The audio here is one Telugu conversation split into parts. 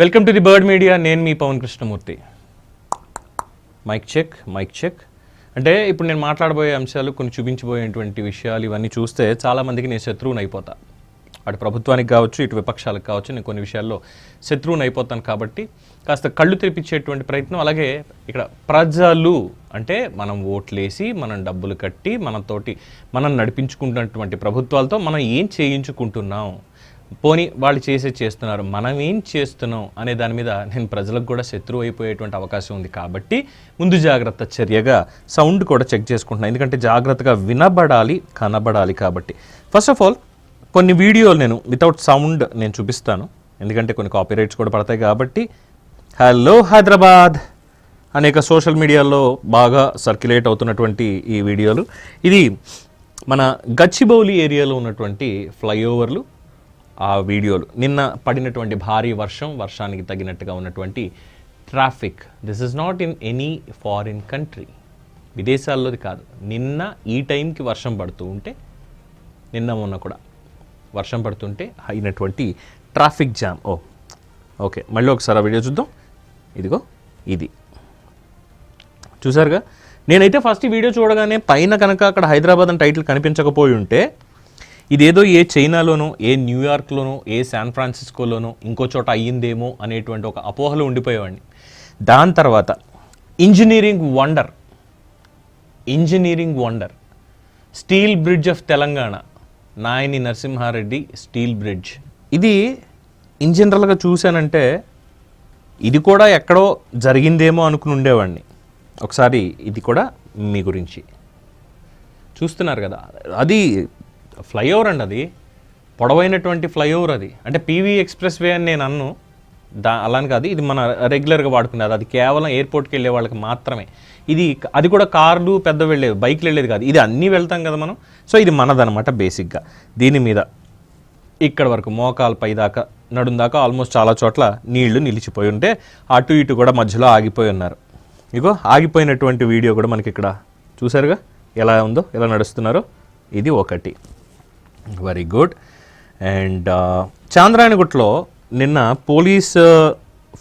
Welcome to the Bird Media నేను మీ Pavan Krishnamurthy. Mic check mic check అంటే ఇప్పుడు నేను మాట్లాడబోయే అంశాలు కొన్ని చూపించబోయేటువంటి విషయాలు ఇవన్నీ చూస్తే చాలామందికి నేను శత్రువుని అయిపోతా. అటు ప్రభుత్వానికి కావచ్చు ఇటు విపక్షాలకు కావచ్చు నేను కొన్ని విషయాల్లో శత్రువుని అయిపోతాను కాబట్టి కాస్త కళ్ళు తెరిపించేటువంటి ప్రయత్నం. అలాగే ఇక్కడ ప్రజలు అంటే మనం ఓట్లేసి మనం డబ్బులు కట్టి మనతోటి మనం నడిపించుకుంటున్నటువంటి ప్రభుత్వాలతో మనం ఏం చేయించుకుంటున్నాం? పోనీ వాళ్ళు చేసే చేస్తున్నారు. మనం ఏం చేస్తున్నాం అనే దాని మీద నేను ప్రజలకు కూడా శత్రువు అయిపోయేటువంటి అవకాశం ఉంది కాబట్టి ముందు జాగ్రత్త చర్యగా సౌండ్ కూడా చెక్ చేసుకుంటున్నాను ఎందుకంటే జాగ్రత్తగా వినబడాలి కనబడాలి కాబట్టి. ఫస్ట్ ఆఫ్ ఆల్ కొన్ని వీడియోలు నేను వితౌట్ సౌండ్ నేను చూపిస్తాను. ఎందుకంటే కొన్ని కాపీరైట్స్ కూడా పడతాయి కాబట్టి. హలో హైదరాబాద్ అనేక సోషల్ మీడియాలో బాగా సర్క్యులేట్ అవుతున్నటువంటి ఈ వీడియోలు. ఇది మన గచ్చిబౌలి ఏరియాలో ఉన్నటువంటి ఫ్లైఓవర్లు ఆ వీడియోలు. నిన్న పడినటువంటి భారీ వర్షం వర్షానికి తగినట్టుగా ఉన్నటువంటి traffic. This is not in any foreign country విదేశాల్లోది కాదు. నిన్న ఈ టైంకి వర్షం పడుతూ ఉంటే నిన్న మొన్న కూడా వర్షం పడుతుంటే అయినటువంటి ట్రాఫిక్ జామ్. ఓ ఓకే. మళ్ళీ ఒకసారి ఆ వీడియో చూద్దాం. ఇదిగో ఇది. చూసారుగా? నేనైతే ఫస్ట్ ఈ వీడియో చూడగానే పైన కనుక అక్కడ హైదరాబాద్ అని టైటిల్ కనిపించకపోయి ఉంటే ఇదేదో ఏ చైనాలోనో ఏ న్యూయార్క్లోనో ఏ శాన్ ఫ్రాన్సిస్కోలోనో ఇంకో చోట అయ్యిందేమో అనేటువంటి ఒక అపోహలు ఉండిపోయేవాడిని. దాని తర్వాత engineering wonder engineering wonder steel bridge of Telangana Nayani Narasimha Reddy steel bridge. ఇది ఇన్ జనరల్గా చూశానంటే ఇది కూడా ఎక్కడో జరిగిందేమో అనుకుని ఉండేవాడిని. ఒకసారి ఇది కూడా మీ గురించి. చూస్తున్నారు కదా అది ఫ్లైఓవర్ అండి అది. పొడవైనటువంటి ఫ్లైఓవర్ అది. అంటే పీవీ ఎక్స్ప్రెస్ వే అని నేను అన్ను. దా అలాని కాదు ఇది మన రెగ్యులర్గా వాడుకునేది. అది కేవలం ఎయిర్పోర్ట్కి వెళ్ళే వాళ్ళకి మాత్రమే. ఇది అది కూడా కార్లు పెద్ద వెళ్ళేది బైక్లు వెళ్ళేది కాదు. ఇది అన్నీ వెళ్తాం కదా మనం. సో ఇది మనదనమాట బేసిక్గా. దీని మీద ఇక్కడ వరకు మోకాలపై దాకా నడుం దాకా ఆల్మోస్ట్ చాలా చోట్ల నీళ్ళు నిలిచిపోయి ఉంటే అటు ఇటు కూడా మధ్యలో ఆగిపోయి ఉన్నారు. ఇగో ఆగిపోయినటువంటి వీడియో కూడా మనకి ఇక్కడ చూసారుగా ఎలా ఉందో ఎలా నడుస్తున్నారో? ఇది ఒకటి. Very good. అండ్ చాంద్రాయణగుట్లో నిన్న police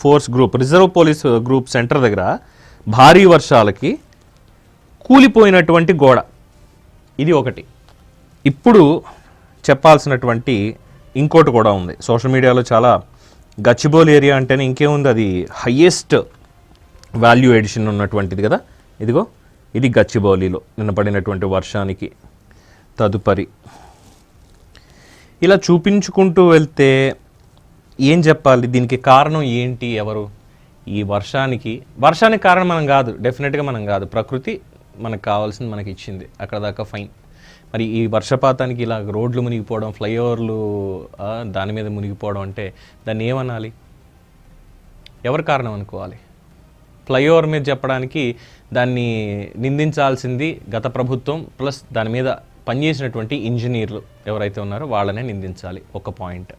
force group reserve police group centre దగ్గర భారీ వర్షాలకి కూలిపోయినటువంటి గోడ. ఇది ఒకటి. ఇప్పుడు చెప్పాల్సినటువంటి ఇంకోటి కూడా ఉంది. సోషల్ మీడియాలో చాలా గచ్చిబోల్ ఏరియా అంటేనే ఇంకేముంది అది హయ్యెస్ట్ వాల్యూ ఎడిషన్ ఉన్నటువంటిది కదా. ఇదిగో ఇది గచ్చిబౌలిలో నిన్న పడినటువంటి వర్షానికి తదుపరి ఇలా చూపించుకుంటూ వెళ్తే ఏం చెప్పాలి? దీనికి కారణం ఏంటి? ఎవరు? ఈ వర్షానికి వర్షానికి కారణం మనం కాదు. డెఫినెట్గా మనం కాదు. ప్రకృతి మనకు కావాల్సింది మనకి ఇచ్చింది. అక్కడ దాకా ఫైన్ మరి ఈ వర్షపాతానికి ఇలా రోడ్లు మునిగిపోవడం ఫ్లైఓవర్లు దాని మీద మునిగిపోవడం అంటే దాన్ని ఏమనాలి? ఎవరు కారణం అనుకోవాలి? ఫ్లైఓవర్ మీద చెప్పడానికి దాన్ని నిందించాల్సింది గత ప్రభుత్వం ప్లస్ దాని మీద పనిచేసినటువంటి ఇంజనీర్లు ఎవరైతే ఉన్నారో వాళ్ళనే నిందించాలి ఒక పాయింట్.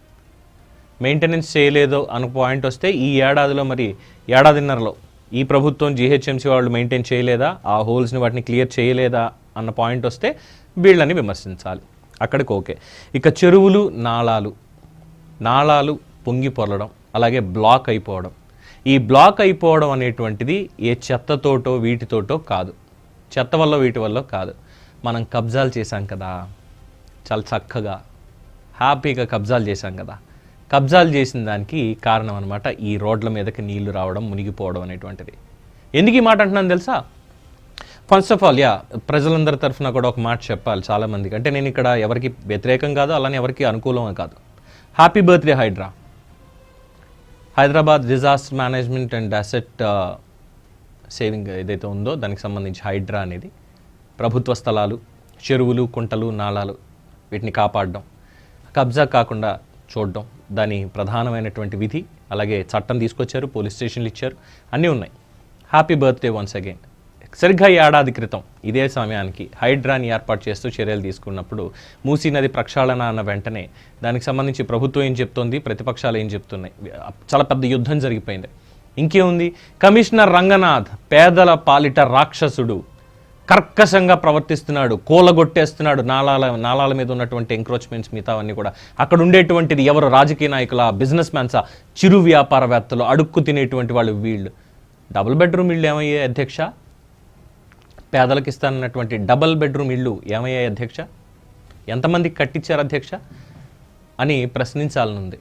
మెయింటెనెన్స్ చేయలేదో అన్న పాయింట్ వస్తే ఈ ఏడాదిలో మరి ఏడాదిన్నరలో ఈ ప్రభుత్వం జీహెచ్ఎంసీ వాళ్ళు మెయింటైన్ చేయలేదా? ఆ హోల్స్ని వాటిని క్లియర్ చేయలేదా? అన్న పాయింట్ వస్తే వీళ్ళని విమర్శించాలి. అక్కడికి ఓకే. ఇక చెరువులు నాళాలు నాళాలు పొంగి పొరలడం అలాగే బ్లాక్ అయిపోవడం. ఈ బ్లాక్ అయిపోవడం అనేటువంటిది ఏ చెత్తతోటో వీటితోటో కాదు. చెత్త వల్ల వీటి వల్ల కాదు. మనం కబ్జాలు చేశాం కదా. చాలా చక్కగా హ్యాపీగా కబ్జాలు చేశాం కదా. కబ్జాలు చేసిన దానికి కారణం అనమాట ఈ రోడ్ల మీదకి నీళ్ళు రావడం మునిగిపోవడం అనేటువంటిది. ఎందుకు ఈ మాట అంటున్నాను తెలుసా? ఫస్ట్ ఆఫ్ ఆల్ యా ప్రజలందరి తరఫున కూడా ఒక మాట చెప్పాలి చాలామందికి. అంటే నేను ఇక్కడ ఎవరికి వ్యతిరేకం కాదు అలానే ఎవరికి అనుకూలం కాదు. Happy birthday Hydraa Hyderabad disaster management and asset saving ఏదైతే ఉందో దానికి సంబంధించి హైడ్రా అనేది. ప్రభుత్వ స్థలాలు చెరువులు కుంటలు నాళాలు వీటిని కాపాడడం కబ్జా కాకుండా చూడడం దాని ప్రధానమైనటువంటి విధి. అలాగే చట్టం తీసుకొచ్చారు పోలీస్ స్టేషన్లు ఇచ్చారు అన్నీ ఉన్నాయి. హ్యాపీ బర్త్డే వన్స్ అగైన్ సరిగ్గా ఏడాది క్రితం ఇదే సమయానికి హైడ్రాని ఏర్పాటు చేస్తూ చర్యలు తీసుకున్నప్పుడు మూసీ నది ప్రక్షాళన అన్న వెంటనే దానికి సంబంధించి ప్రభుత్వం ఏం చెప్తోంది ప్రతిపక్షాలు ఏం చెప్తున్నాయి చాలా పెద్ద యుద్ధం జరిగిపోయింది. ఇంకేముంది? కమిషనర్ రంగనాథ్ పేదల పాలిట రాక్షసుడు. కర్కశంగా ప్రవర్తిస్తున్నాడు కూలగొట్టేస్తున్నాడు నాలాల నాలాల మీద ఉన్నటువంటి ఎంక్రోచ్మెంట్స్ మిగతావన్నీ కూడా. అక్కడ ఉండేటువంటిది ఎవరు? రాజకీయ నాయకుల బిజినెస్ మ్యాన్సా చిరు వ్యాపారవేత్తలు అడుక్కు తినేటువంటి వాళ్ళు వీళ్ళు. డబుల్ బెడ్రూమ్ ఇళ్ళు ఏమయ్యాయి అధ్యక్ష? పేదలకు ఇస్తానన్నటువంటి డబుల్ బెడ్రూమ్ ఇళ్ళు ఏమయ్యాయి అధ్యక్ష? ఎంతమందికి కట్టించారు అధ్యక్ష? అని ప్రశ్నించాలనుంది.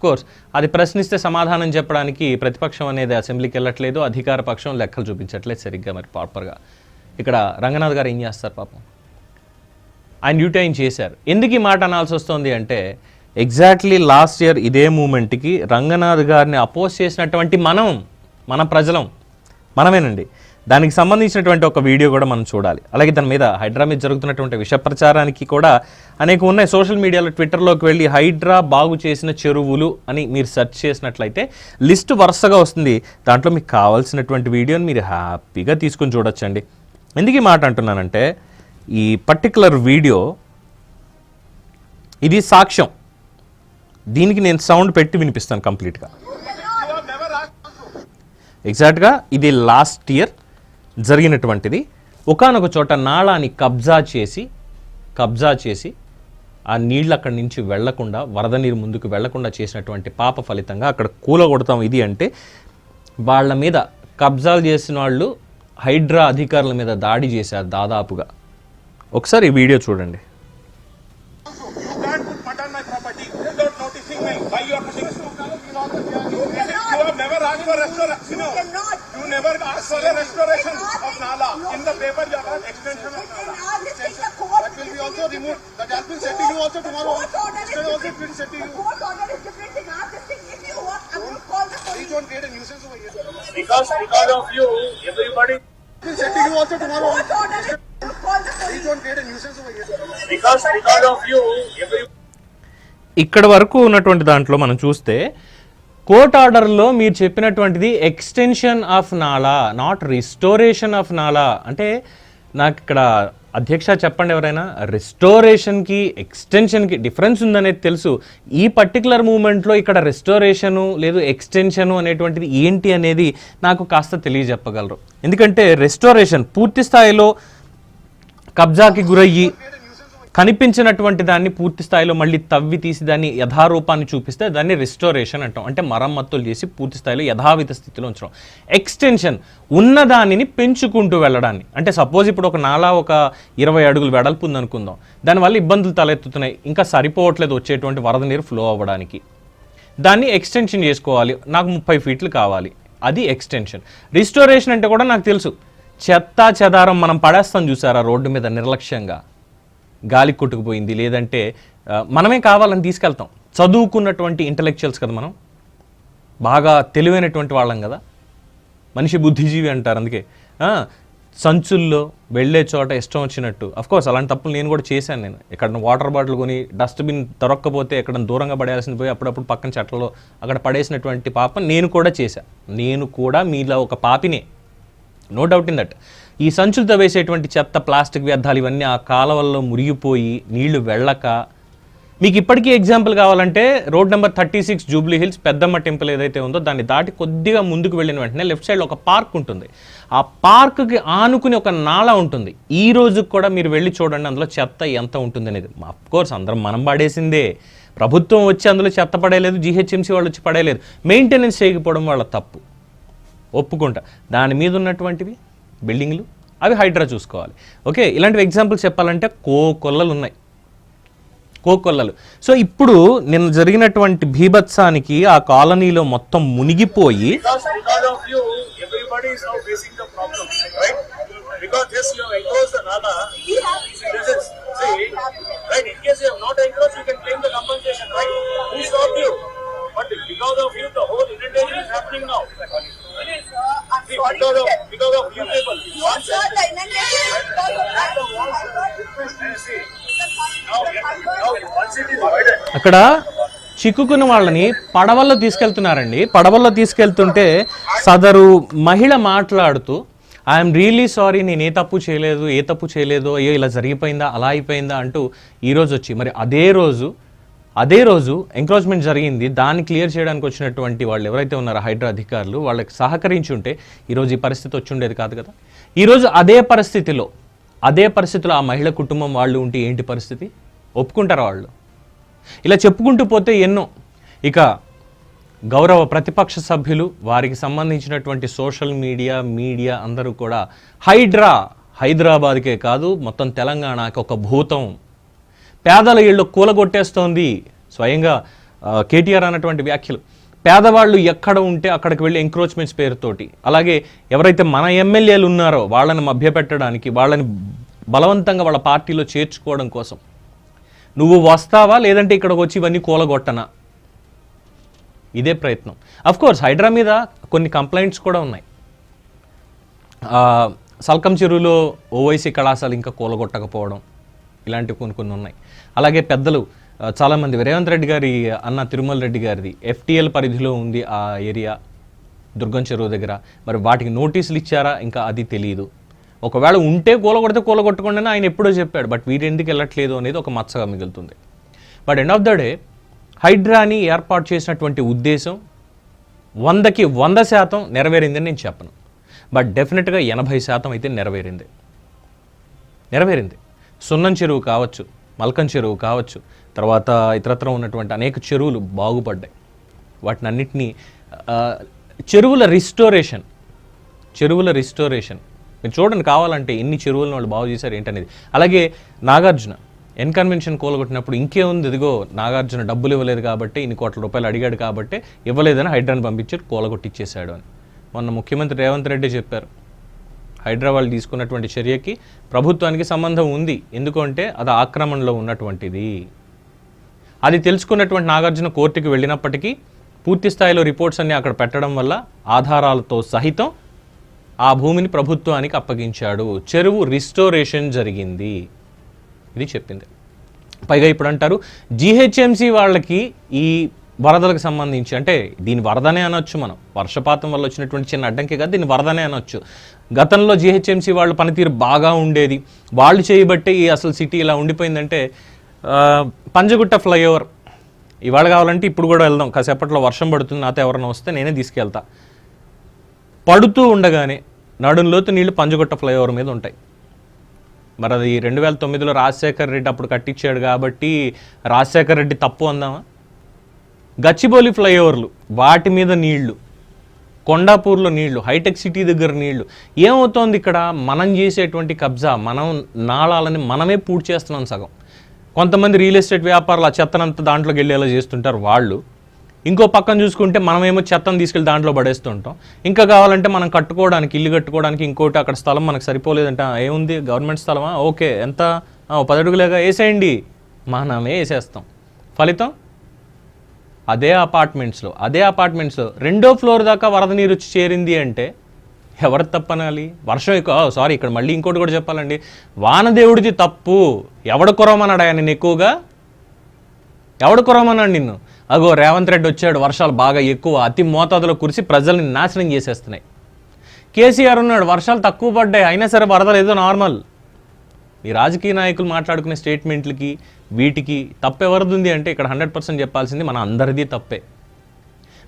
కోర్స్ అది ప్రశ్నిస్తే సమాధానం చెప్పడానికి ప్రతిపక్షం అనేది అసెంబ్లీకి వెళ్ళట్లేదు అధికార పక్షం లెక్కలు చూపించట్లేదు సరిగ్గా మరి ప్రాపర్గా ఇక్కడ రంగనాథ్ గారు ఏం చేస్తారు పాపం? ఆయన డ్యూటీ చేశారు. ఎందుకు ఈ మాట అనాల్సి వస్తుంది అంటే ఎగ్జాక్ట్లీ లాస్ట్ ఇయర్ ఇదే మూమెంట్కి రంగనాథ్ గారిని అపోజ్ చేసినటువంటి మనం మన ప్రజలం మనమేనండి. దానికి సంబంధించినటువంటి ఒక వీడియో కూడా మనం చూడాలి. అలాగే దాని మీద హైడ్రా మీద జరుగుతున్నటువంటి విష ప్రచారానికి కూడా అనేక ఉన్నాయి. సోషల్ మీడియాలో ట్విట్టర్లోకి వెళ్ళి హైడ్రా బాగు చేసిన చెరువులు అని మీరు సెర్చ్ చేసినట్లయితే లిస్ట్ వరుసగా వస్తుంది. దాంట్లో మీకు కావాల్సినటువంటి వీడియోని మీరు హ్యాపీగా తీసుకొని చూడొచ్చండి. ఎందుకు ఈ మాట అంటున్నానంటే ఈ పర్టికులర్ వీడియో ఇది సాక్ష్యం. దీనికి నేను సౌండ్ పెట్టి వినిపిస్తాను కంప్లీట్గా ఎగ్జాక్ట్గా ఇది లాస్ట్ ఇయర్ జరిగినటువంటిది. ఒకానొక చోట నాళాన్ని కబ్జా చేసి కబ్జా చేసి ఆ నీళ్ళు అక్కడి నుంచి వెళ్ళకుండా వరద నీరు ముందుకు వెళ్ళకుండా చేసినటువంటి పాప ఫలితంగా అక్కడ కూలగొడతాం ఇది అంటే వాళ్ళ మీద కబ్జాలు చేసిన వాళ్ళు హైడ్రా అధికారుల మీద దాడి చేశారు దాదాపుగా ఒకసారి ఈ వీడియో చూడండి You can't the paper, will be also you also tomorrow. The court order is different. The. Court order is different ఇక్కడ వరకు ఉన్నటువంటి దాంట్లో మనం చూస్తే కోర్ట్ ఆర్డర్లో మీరు చెప్పినటువంటిది extension of nala not restoration of nala అంటే నాకు ఇక్కడ అధ్యక్ష చెప్పండి ఎవరైనా రెస్టోరేషన్కి ఎక్స్టెన్షన్కి డిఫరెన్స్ ఉందనేది తెలుసు. ఈ పర్టికులర్ మూమెంట్లో ఇక్కడ రెస్టోరేషను లేదు ఎక్స్టెన్షను అనేటువంటిది ఏంటి అనేది నాకు కాస్త తెలియజెప్పగలరు. ఎందుకంటే రెస్టోరేషన్ పూర్తి స్థాయిలో కబ్జాకి గురయ్యి కనిపించినటువంటి దాన్ని పూర్తి స్థాయిలో మళ్ళీ తవ్వి తీసి దాన్ని యథారూపాన్ని చూపిస్తే దాన్ని రిస్టోరేషన్ అంటాం. అంటే మరమ్మతులు చేసి పూర్తి స్థాయిలో యథావిధ స్థితిలో ఉంచడం. ఎక్స్టెన్షన్ ఉన్న దానిని పెంచుకుంటూ వెళ్ళడాన్ని. అంటే సపోజ్ ఇప్పుడు ఒక నాలా ఒక ఇరవై అడుగులు వెడల్పు ఉందనుకుందాం. దానివల్ల ఇబ్బందులు తలెత్తుతున్నాయి. ఇంకా సరిపోవట్లేదు వచ్చేటువంటి వరద నీరు ఫ్లో అవ్వడానికి. దాన్ని ఎక్స్టెన్షన్ చేసుకోవాలి. నాకు ముప్పై ఫీట్లు కావాలి. అది ఎక్స్టెన్షన్ రిస్టోరేషన్ అంటే కూడా నాకు తెలుసు. చెత్త చెదారం మనం పడేస్తాం చూసారా రోడ్డు మీద నిర్లక్ష్యంగా. గాలి కొట్టుకుపోయింది లేదంటే మనమే కావాలని తీసుకెళ్తాం. చదువుకున్నటువంటి ఇంటలెక్చువల్స్ కదా మనం. బాగా తెలివైనటువంటి వాళ్ళం కదా. మనిషి బుద్ధిజీవి అంటారు అందుకే. సంచుల్లో వెళ్ళే చోట ఇష్టం వచ్చినట్టు. కోర్స్ అలాంటి తప్పులు నేను కూడా చేశాను నేను. ఎక్కడ వాటర్ బాటిల్ కొని డస్ట్బిన్ దొరక్కపోతే ఎక్కడ దూరంగా పడేయాల్సింది పోయి అప్పుడప్పుడు పక్కన చెట్లలో అక్కడ పడేసినటువంటి పాప నేను కూడా చేశాను నేను కూడా మీలో ఒక పాపినే. నో డౌట్ ఇన్ దట్ ఈ సంచులతో వేసేటువంటి చెత్త ప్లాస్టిక్ వ్యర్థాలు ఇవన్నీ ఆ కాలవల్లో మురిగిపోయి నీళ్ళు వెళ్ళక మీకు ఇప్పటికీ ఎగ్జాంపుల్ కావాలంటే road number thirty six Jubilee Hills Peddamma temple ఏదైతే ఉందో దాన్ని దాటి కొద్దిగా ముందుకు వెళ్ళిన వెంటనే లెఫ్ట్ సైడ్లో ఒక పార్క్ ఉంటుంది. ఆ పార్క్కి ఆనుకుని ఒక నాళ ఉంటుంది. ఈ రోజు కూడా మీరు వెళ్ళి చూడండి అందులో చెత్త ఎంత ఉంటుంది అనేది కోర్స్ అందరం మనం పడేసిందే. ప్రభుత్వం వచ్చి అందులో చెత్త పడేయలేదు జీహెచ్ఎంసీ వాళ్ళు వచ్చి పడేయలేదు. మెయింటెనెన్స్ చేయకపోవడం వాళ్ళ తప్పు. ఒప్పుకుంటా. దాని మీద ఉన్నటువంటివి బిల్డింగ్లు అవి హైడ్రా చూసుకోవాలి. ఓకే ఇలాంటివి ఎగ్జాంపుల్స్ చెప్పాలంటే కో కొల్లలు ఉన్నాయి. కోకొల్లలు సో ఇప్పుడు నిన్న జరిగినటువంటి భీభత్సానికి ఆ కాలనీలో మొత్తం మునిగిపోయి because you, the right? Because yes, you have encroached the nala. This is see, right? In case you have not encroached, you can claim the compensation, right? Who stopped you? But because of you, the whole inundation is happening now. I'm See, sorry. because of because of you people. You are sure the inundation is because of that. See, now, now once it is divided. అక్కడ చిక్కుకున్న వాళ్ళని పడవల్లో తీసుకెళ్తున్నారండి. పడవల్లో తీసుకెళ్తుంటే సదరు మహిళ మాట్లాడుతూ ఐఎమ్ రియలీ సారీ నేను ఏ తప్పు చేయలేదు ఏ తప్పు చేయలేదు అయ్యో ఇలా జరిగిపోయిందా అలా అయిపోయిందా అంటూ ఈరోజు వచ్చి మరి అదే రోజు అదే రోజు ఎంక్రోచ్మెంట్ జరిగింది. దాన్ని క్లియర్ చేయడానికి వచ్చినటువంటి వాళ్ళు ఎవరైతే ఉన్నారో హైడ్రా అధికారులు వాళ్ళకి సహకరించి ఉంటే ఈరోజు ఈ పరిస్థితి వచ్చి ఉండేది కాదు కదా. ఈరోజు అదే పరిస్థితిలో అదే పరిస్థితిలో ఆ మహిళ కుటుంబం వాళ్ళు ఉంటే ఏంటి పరిస్థితి? ఒప్పుకుంటారా వాళ్ళు? ఇలా చెప్పుకుంటూ పోతే ఎన్నో. ఇక గౌరవ ప్రతిపక్ష సభ్యులు వారికి సంబంధించినటువంటి సోషల్ మీడియా మీడియా అందరూ కూడా హైడ్రా హైదరాబాద్కే కాదు మొత్తం తెలంగాణకి ఒక భూతం. పేదల ఇళ్ళు కూలగొట్టేస్తోంది. స్వయంగా కేటీఆర్ అన్నటువంటి వ్యాఖ్యలు. పేదవాళ్ళు ఎక్కడ ఉంటే అక్కడికి వెళ్ళి ఎంక్రోచ్మెంట్స్ పేరుతోటి. అలాగే ఎవరైతే మన ఎమ్మెల్యేలు ఉన్నారో వాళ్ళని మభ్యపెట్టడానికి వాళ్ళని బలవంతంగా వాళ్ళ పార్టీలో చేర్చుకోవడం కోసం. నువ్వు వస్తావా లేదంటే ఇక్కడికి వచ్చి ఇవన్నీ కూలగొట్టనా? ఇదే ప్రయత్నం. అఫ్ కోర్స్ హైడ్రా మీద కొన్ని కంప్లైంట్స్ కూడా ఉన్నాయి. సల్కం చెరువులో ఓవైసీ కళాశాల ఇంకా కూలగొట్టకపోవడం ఇలాంటివి కొన్ని కొన్ని ఉన్నాయి. అలాగే పెద్దలు చాలామంది రేవంత్ రెడ్డి గారి అన్న తిరుమల రెడ్డి గారిది ఎఫ్టీఎల్ పరిధిలో ఉంది ఆ ఏరియా దుర్గం చెరువు దగ్గర. మరి వాటికి నోటీసులు ఇచ్చారా? ఇంకా అది తెలియదు ఒకవేళ ఉంటే కూలగొడితే కూలగొట్టకుండా ఆయన ఎప్పుడో చెప్పాడు. బట్ వీరెందుకు వెళ్ళట్లేదు అనేది ఒక మచ్చగా మిగులుతుంది. But end of the day హైడ్రాని ఏర్పాటు చేసినటువంటి ఉద్దేశం వందకి వంద శాతం నెరవేరిందని నేను చెప్పను. బట్ డెఫినెట్గా ఎనభై శాతం అయితే నెరవేరింది. నెరవేరింది. సున్నం చెరువు కావచ్చు మల్కం చెరువు కావచ్చు తర్వాత ఇతరత్ర ఉన్నటువంటి అనేక చెరువులు బాగుపడ్డాయి. వాటిని అన్నిటినీ చెరువుల రిస్టోరేషన్ చెరువుల రిస్టోరేషన్ మీరు చూడండి కావాలంటే ఎన్ని చెరువులను వాళ్ళు బాగు చేశారు ఏంటనేది. అలాగే నాగార్జున ఎన్ కన్వెన్షన్ కూలగొట్టినప్పుడు ఇంకేముంది ఇదిగో నాగార్జున డబ్బులు ఇవ్వలేదు కాబట్టి ఇన్ని కోట్ల రూపాయలు అడిగాడు కాబట్టి ఇవ్వలేదని హైడ్రాని పంపించారు కోలగొట్టిచ్చేశాడు అని. మొన్న ముఖ్యమంత్రి రేవంత్ రెడ్డి చెప్పారు హైదరాబాద్ తీసుకున్నటువంటి చర్యకి ప్రభుత్వానికి సంబంధం ఉంది. ఎందుకంటే అది ఆక్రమణలో ఉన్నటువంటిది. అది తెలుసుకున్నటువంటి నాగార్జున కోర్టుకి వెళ్ళినప్పటికీ పూర్తి స్థాయిలో రిపోర్ట్స్ అన్ని అక్కడ పెట్టడం వల్ల ఆధారాలతో సహితం ఆ భూమిని ప్రభుత్వానికి అప్పగించాడు. చెరువు రిస్టోరేషన్ జరిగింది. ఇది చెప్పింది. పైగా ఇప్పుడు అంటారు జిహెచ్ఎంసి వాళ్ళకి ఈ వరదలకు సంబంధించి అంటే దీని వరదనే అనొచ్చు మనం. వర్షపాతం వల్ల వచ్చినటువంటి చిన్న అడ్డంకి కాదు దీన్ని వరదనే అనొచ్చు. గతంలో జిహెచ్ఎంసి వాళ్ళ పనితీరు బాగా ఉండేది. వాళ్ళు చేయబట్టే ఈ అసలు సిటీ ఇలా ఉండిపోయిందంటే పంజగుట్ట ఫ్లైఓవర్ ఇవాళ కావాలంటే ఇప్పుడు కూడా వెళ్దాం. కాసేపట్లో వర్షం పడుతుంది నాతో ఎవరైనా వస్తే నేనే తీసుకెళ్తా. పడుతూ ఉండగానే నడుంలోతు నీళ్ళు పంజగుట్ట ఫ్లైఓవర్ మీద ఉంటాయి. మరి అది రెండు వేల తొమ్మిదిలో రాజశేఖర్ రెడ్డి అప్పుడు కట్టించాడు కాబట్టి రాజశేఖర్ రెడ్డి తప్పు అందామా? గచ్చిబౌలి ఫ్లైఓవర్లు వాటి మీద నీళ్ళు కొండాపూర్లో నీళ్ళు హైటెక్ సిటీ దగ్గర నీళ్ళు. ఏమవుతోంది ఇక్కడ? మనం చేసేటువంటి కబ్జా మనం నాళాలని మనమే పూర్తి చేస్తున్నాం సగం. కొంతమంది రియల్ ఎస్టేట్ వ్యాపారులు ఆ చెత్తనంతా దాంట్లోకి వెళ్ళేలా చేస్తుంటారు వాళ్ళు. ఇంకో పక్కన చూసుకుంటే మనమేమో చెత్తను తీసుకెళ్ళి దాంట్లో పడేస్తుంటాం. ఇంకా కావాలంటే మనం కట్టుకోవడానికి ఇల్లు కట్టుకోవడానికి ఇంకోటి అక్కడ స్థలం మనకు సరిపోలేదంట ఏముంది? గవర్నమెంట్ స్థలమా? ఓకే ఎంత? పదడుగులేగా పది వేసేయండి. మనమే వేసేస్తాం. ఫలితం? అదే అపార్ట్మెంట్స్లో. అదే అపార్ట్మెంట్స్లో. రెండో ఫ్లోర్ దాకా వరద నీరు వచ్చి చేరింది అంటే ఎవరు తప్పనాలి? వర్షం ఎక్కువ. సారీ ఇక్కడ మళ్ళీ ఇంకోటి కూడా చెప్పాలండి. వానదేవుడిది తప్పు. ఎవడు కురవమన్నాడు ఆయన ఎక్కువగా? ఎవడు కురవమన్నాడు నిన్ను? అగో రేవంత్ రెడ్డి వచ్చాడు వర్షాలు బాగా ఎక్కువ అతి మోతాదులో కురిసి ప్రజల్ని నాశనం చేసేస్తున్నాయి. కేసీఆర్ ఉన్నాడు వర్షాలు తక్కువ పడ్డాయి అయినా సరే వరదలు ఏదో నార్మల్. ఈ రాజకీయ నాయకులు మాట్లాడుకునే స్టేట్మెంట్లకి వీటికి తప్పెవరిది ఉంది అంటే ఇక్కడ హండ్రెడ్ పర్సెంట్ చెప్పాల్సింది మన అందరిది తప్పే.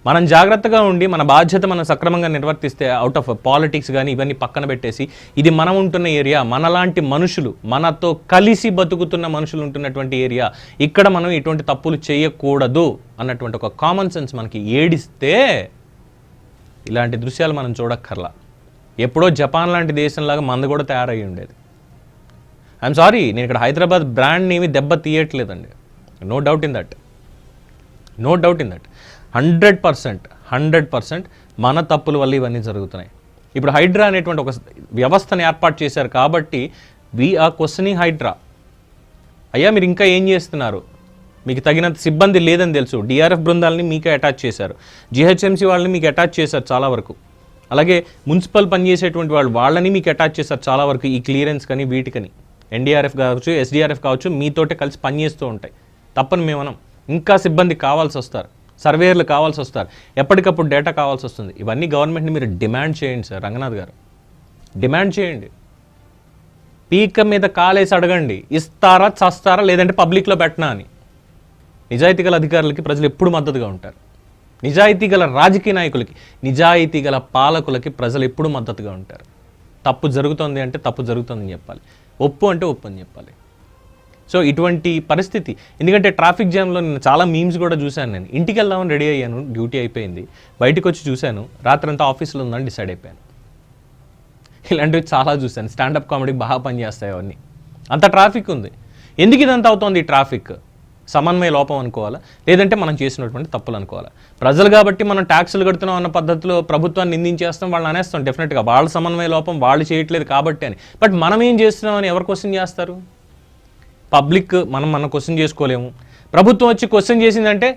మనం జాగ్రత్తగా ఉండి మన బాధ్యత మనం సక్రమంగా నిర్వర్తిస్తే అవుట్ ఆఫ్ పాలిటిక్స్ కానీ ఇవన్నీ పక్కన పెట్టేసి ఇది మనం ఉంటున్న ఏరియా మనలాంటి మనుషులు మనతో కలిసి బతుకుతున్న మనుషులు ఉంటున్నటువంటి ఏరియా ఇక్కడ మనం ఇటువంటి తప్పులు చేయకూడదు అన్నటువంటి ఒక కామన్ సెన్స్ మనకి ఏడిస్తే ఇలాంటి దృశ్యాలు మనం చూడక్కర్లా. ఎప్పుడో జపాన్ లాంటి దేశంలాగా మంద కూడా తయారయ్యి ఉండేది. ఐఎమ్ సారీ నేను ఇక్కడ హైదరాబాద్ బ్రాండ్ని ఏమి దెబ్బ తీయట్లేదండి no doubt in that no doubt in that hundred percent hundred percent మన తప్పుల వల్ల ఇవన్నీ జరుగుతున్నాయి. ఇప్పుడు హైడ్రా అనేటువంటి ఒక వ్యవస్థను ఏర్పాటు చేశారు కాబట్టి వి ఆర్ క్వశ్చనింగ్ హైడ్రా. అయ్యా మీరు ఇంకా ఏం చేస్తున్నారు? మీకు తగినంత సిబ్బంది లేదని తెలుసు. డిఆర్ఎఫ్ బృందాలని మీకే అటాచ్ చేశారు. జిహెచ్ఎంసీ వాళ్ళని మీకు అటాచ్ చేశారు చాలా వరకు. అలాగే మున్సిపల్ పనిచేసేటువంటి వాళ్ళు వాళ్ళని మీకు అటాచ్ చేశారు చాలా వరకు ఈ క్లియరెన్స్ కానీ వీటికని. ఎన్డీఆర్ఎఫ్ కావచ్చు ఎస్డీఆర్ఎఫ్ కావచ్చు మీతోటే కలిసి పనిచేస్తూ ఉంటాయి. తప్పని మేమనం. ఇంకా సిబ్బంది కావాల్సి వస్తారు. సర్వేయర్లు కావాల్సి వస్తారు. ఎప్పటికప్పుడు డేటా కావాల్సి వస్తుంది. ఇవన్నీ గవర్నమెంట్ని మీరు డిమాండ్ చేయండి సార్ రంగనాథ్ గారు. డిమాండ్ చేయండి. పీక మీద కాలేసి అడగండి. ఇస్తారా చస్తారా లేదంటే పబ్లిక్లో పెట్టనా అని. నిజాయితీ గల అధికారులకి ప్రజలు ఎప్పుడు మద్దతుగా ఉంటారు. నిజాయితీ గల రాజకీయ నాయకులకి నిజాయితీ గల పాలకులకి ప్రజలు ఎప్పుడు మద్దతుగా ఉంటారు. తప్పు జరుగుతోంది అంటే తప్పు జరుగుతుందని చెప్పాలి. ఒప్పు అంటే ఒప్పు అని చెప్పాలి. సో ఇటువంటి పరిస్థితి. ఎందుకంటే ట్రాఫిక్ జామ్లో నేను చాలా మీమ్స్ కూడా చూశాను నేను. ఇంటికి వెళ్దామని రెడీ అయ్యాను. డ్యూటీ అయిపోయింది. బయటకు వచ్చి చూశాను. రాత్రంతా ఆఫీస్లో ఉందని డిసైడ్ అయిపోయాను. ఇలాంటివి చాలా చూశాను. స్టాండప్ కామెడీ బాగా పనిచేస్తాయి అవన్నీ. అంత ట్రాఫిక్ ఉంది. ఎందుకు ఇదంతా అవుతోంది ఈ ట్రాఫిక్? సమన్వయ లోపం అనుకోవాలా? లేదంటే మనం చేసినటువంటి తప్పులు అనుకోవాలా? ప్రజలు కాబట్టి మనం ట్యాక్సులు కడుతున్నాం అన్న పద్ధతిలో ప్రభుత్వాన్ని నిందించేస్తాం వాళ్ళని అనేస్తాం. డెఫినెట్గా వాళ్ళ సమన్వయ లోపం వాళ్ళు చేయట్లేదు కాబట్టి అని. బట్ మనం ఏం చేస్తున్నాం అని ఎవరు క్వశ్చన్ చేస్తారు? పబ్లిక్ మనం మనం క్వశ్చన్ చేసుకోలేము. ప్రభుత్వం వచ్చి క్వశ్చన్ చేసిందంటే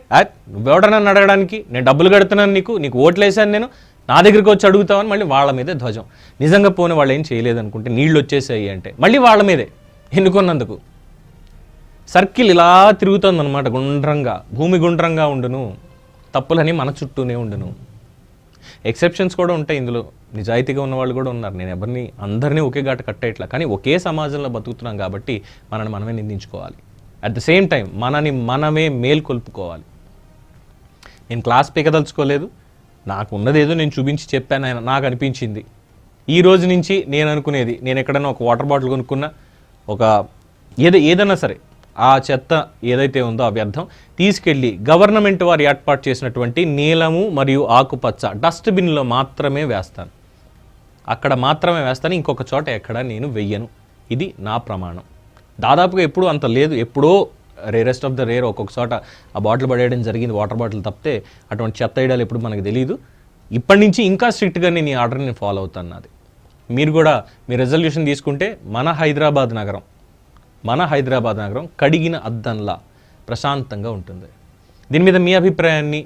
నువ్వెవడన్నా అడగడానికి? నేను డబ్బులు కడుతున్నాను నీకు నీకు ఓట్లు వేసాను నేను నా దగ్గరికి వచ్చి అడుగుతావని మళ్ళీ వాళ్ళ మీదే ధ్వజం. నిజంగా పోని వాళ్ళు ఏం చేయలేదు అనుకుంటే నీళ్ళు వచ్చేసాయి అంటే మళ్ళీ వాళ్ళ మీదే ఎన్నుకున్నందుకు. సర్కిల్ ఇలా తిరుగుతుంది అనమాట గుండ్రంగా. భూమి గుండ్రంగా ఉండును తప్పులని మన చుట్టూనే ఉండును. ఎక్సెప్షన్స్ కూడా ఉంటాయి ఇందులో. నిజాయితీగా ఉన్న వాళ్ళు కూడా ఉన్నారు. నేను ఎవరిని అందరినీ ఒకే ఘాట కట్టేట్లా. కానీ ఒకే సమాజంలో బతుకుతున్నాం కాబట్టి మనని మనమే నిందించుకోవాలి. అట్ ద సేమ్ టైం మనని మనమే మేల్కొల్పుకోవాలి నేను క్లాస్ పీకదలుచుకోలేదు. నాకు ఉన్నదేదో నేను చూపించి చెప్పాను ఆయన నాకు అనిపించింది. ఈ రోజు నుంచి నేను అనుకునేది నేను ఎక్కడైనా ఒక వాటర్ బాటిల్ కొనుక్కున్నా ఒక ఏదో ఏదైనా సరే ఆ చెత్త ఏదైతే ఉందో ఆ వ్యర్థం తీసుకెళ్ళి గవర్నమెంట్ వారు ఏర్పాటు చేసినటువంటి నీలము మరియు ఆకుపచ్చ డస్ట్బిన్లో మాత్రమే వేస్తాను. అక్కడ మాత్రమే వేస్తాను ఇంకొక చోట ఎక్కడ నేను వెయ్యను. ఇది నా ప్రమాణం. దాదాపుగా ఎప్పుడూ అంత లేదు. ఎప్పుడో రేరెస్ట్ ఆఫ్ ద రేర్ ఒక్కొక్క చోట ఆ బాటిల్ పడేయడం జరిగింది వాటర్ బాటిల్ తప్పితే అటువంటి చెత్త వేయడాలు ఎప్పుడు మనకు తెలియదు ఇప్పటి నుంచి ఇంకా స్ట్రిక్ట్గా నేను ఈ ఆర్డర్ని ఫాలో అవుతాను నాది. మీరు కూడా మీ రెజల్యూషన్ తీసుకుంటే మన హైదరాబాద్ నగరం మన హైదరాబాద్ నగరం కడిగిన అద్దంలా ప్రశాంతంగా ఉంటుంది. దీని మీద మీ అభిప్రాయాన్ని